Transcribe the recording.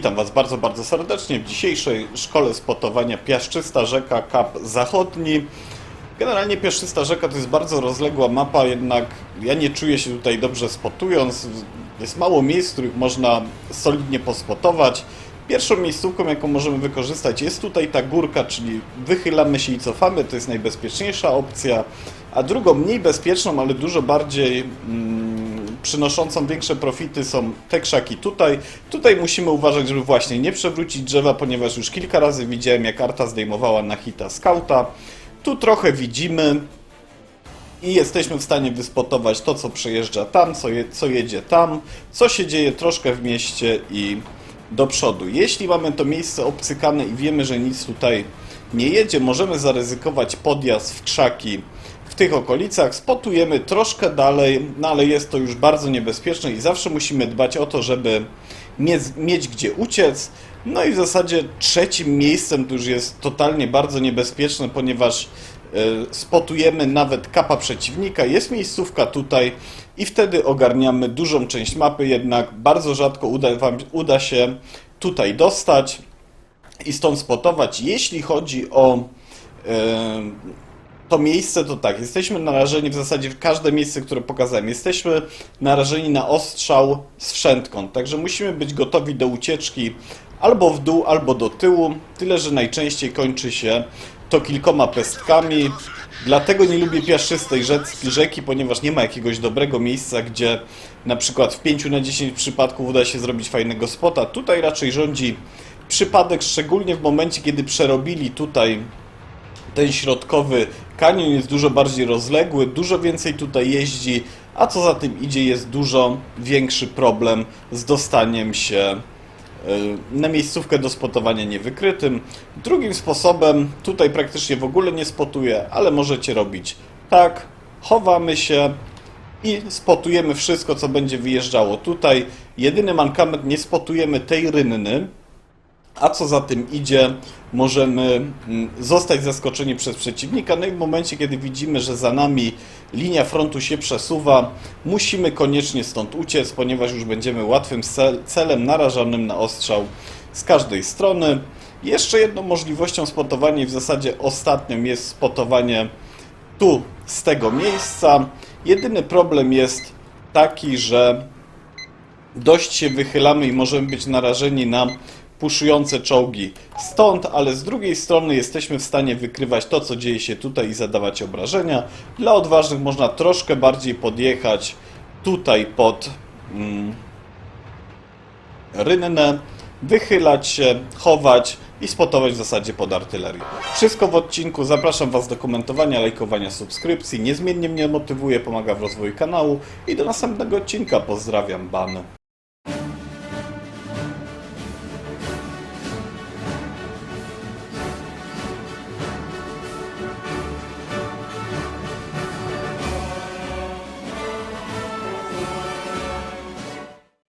Witam Was bardzo, bardzo serdecznie w dzisiejszej szkole spotowania Piaszczysta Rzeka Kap Zachodni. Generalnie Piaszczysta Rzeka to jest bardzo rozległa mapa, jednak ja nie czuję się tutaj dobrze spotując. Jest mało miejsc, w których można solidnie pospotować. Pierwszą miejscówką, jaką możemy wykorzystać jest tutaj ta górka, czyli wychylamy się i cofamy, to jest najbezpieczniejsza opcja. A drugą, mniej bezpieczną, ale dużo bardziej mm, przynoszącą większe profity są te krzaki tutaj. Tutaj musimy uważać, żeby właśnie nie przewrócić drzewa, ponieważ już kilka razy widziałem, jak Arta zdejmowała na hita skauta. Tu trochę widzimy i jesteśmy w stanie wyspotować to, co przejeżdża tam, co, je, co jedzie tam, co się dzieje troszkę w mieście i do przodu. Jeśli mamy to miejsce obcykane i wiemy, że nic tutaj nie jedzie, możemy zaryzykować podjazd w krzaki tych okolicach, spotujemy troszkę dalej, no ale jest to już bardzo niebezpieczne i zawsze musimy dbać o to, żeby mieć, gdzie uciec. No i w zasadzie trzecim miejscem to już jest totalnie bardzo niebezpieczne, ponieważ e, spotujemy nawet kapa przeciwnika, jest miejscówka tutaj i wtedy ogarniamy dużą część mapy, jednak bardzo rzadko uda, wam, uda się tutaj dostać i stąd spotować. Jeśli chodzi o e, to miejsce, to tak, jesteśmy narażeni w zasadzie w każde miejsce, które pokazałem. Jesteśmy narażeni na ostrzał z wszędką, także musimy być gotowi do ucieczki albo w dół, albo do tyłu. Tyle, że najczęściej kończy się to kilkoma pestkami. Dlatego nie lubię piaszczystej rzeki, ponieważ nie ma jakiegoś dobrego miejsca, gdzie na przykład w 5 na 10 przypadków uda się zrobić fajnego spota. Tutaj raczej rządzi przypadek, szczególnie w momencie, kiedy przerobili tutaj ten środkowy kanion jest dużo bardziej rozległy, dużo więcej tutaj jeździ, a co za tym idzie jest dużo większy problem z dostaniem się y, na miejscówkę do spotowania niewykrytym. Drugim sposobem, tutaj praktycznie w ogóle nie spotuję, ale możecie robić tak, chowamy się i spotujemy wszystko, co będzie wyjeżdżało tutaj. Jedyny mankament, nie spotujemy tej rynny, a co za tym idzie, możemy mm, zostać zaskoczeni przez przeciwnika. No i w momencie, kiedy widzimy, że za nami linia frontu się przesuwa, musimy koniecznie stąd uciec, ponieważ już będziemy łatwym cel- celem narażonym na ostrzał z każdej strony. Jeszcze jedną możliwością spotowania i w zasadzie ostatnią jest spotowanie tu z tego miejsca. Jedyny problem jest taki, że dość się wychylamy i możemy być narażeni na puszujące czołgi stąd, ale z drugiej strony jesteśmy w stanie wykrywać to, co dzieje się tutaj i zadawać obrażenia. Dla odważnych można troszkę bardziej podjechać tutaj pod mm, rynnę, wychylać się, chować i spotować w zasadzie pod artylerię. Wszystko w odcinku. Zapraszam Was do komentowania, lajkowania, subskrypcji. Niezmiennie mnie motywuje, pomaga w rozwoju kanału i do następnego odcinka. Pozdrawiam, Bany.